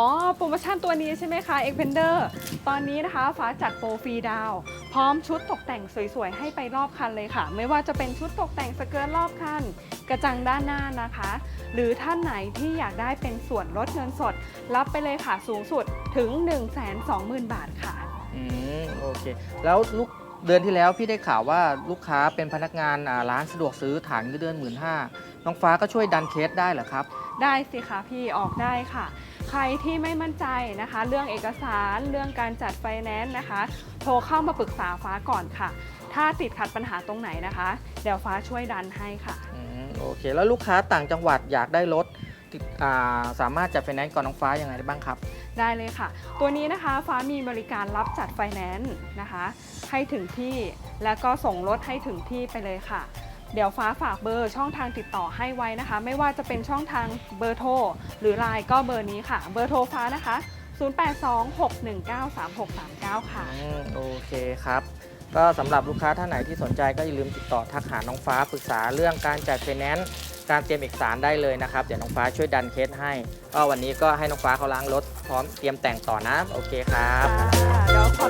อ๋อ โปรโมชั่นตัวนี้ใช่ไหมคะ e x p e n d e r ตอนนี้นะคะฟ้าจัดโปรฟรีดาวน์พร้อมชุดตกแต่งสวยๆ ให้ไปรอบคันเลยค่ะ ไม่ว่าจะเป็นชุดตกแต่งสเกิร์ตรอบคัน กระจังด้านหน้านะคะ หรือท่านไหนที่อยากได้เป็นส่วนลดเงินสด รับไปเลยค่ะสูงสุดถึง 120,000 บาทค่ะ อืมโอเค แล้วลูกเดือนที่แล้วพี่ได้ข่าวว่าลูกค้าเป็นพนักงานอ่าร้านสะดวกซื้อฐานเงินเดือนหมื่นห้าน้องฟ้าก็ช่วยดันเคสได้เหรอครับ ได้สิคะพี่ออกได้ค่ะ ใครที่ไม่มั่นใจนะคะ เรื่องเอกสารเรื่องการจัดไฟแนนซ์นะคะ โทรเข้ามาปรึกษาฟ้าก่อนค่ะ ถ้าติดขัดปัญหาตรงไหนนะคะ เดี๋ยวฟ้าช่วยดันให้ค่ะ อืมโอเค แล้วลูกค้าต่างจังหวัดอยากได้รถติดอ่าสามารถจัดไฟแนนซ์ก่อนน้องฟ้ายังไงได้บ้างครับ ได้เลยค่ะ ตัวนี้นะคะฟ้ามีบริการรับจัดไฟแนนซ์นะคะ ให้ถึงที่แล้วก็ส่งรถให้ถึงที่ไปเลยค่ะ เดี๋ยวฟ้าฝากเบอร์ช่องทางติดต่อให้ไว้นะคะ ไม่ว่าจะเป็นช่องทางเบอร์โทรหรือไลน์ก็เบอร์นี้ค่ะ เบอร์โทรฟ้านะคะ 0826193639 ค่ะ อืมโอเคครับ ก็สำหรับลูกค้าท่านไหนที่สนใจก็อย่าลืมติดต่อทักหาน้องฟ้าปรึกษาเรื่องการจัดไฟแนนซ์การเตรียมเอกสารได้เลยนะครับ เดี๋ยวน้องฟ้าช่วยดันเคสให้ก็วันนี้ก็ให้น้องฟ้าเขาล้างรถพร้อมเตรียมแต่งต่อนะ โอเคครับ ค่ะเดี๋ยวขอ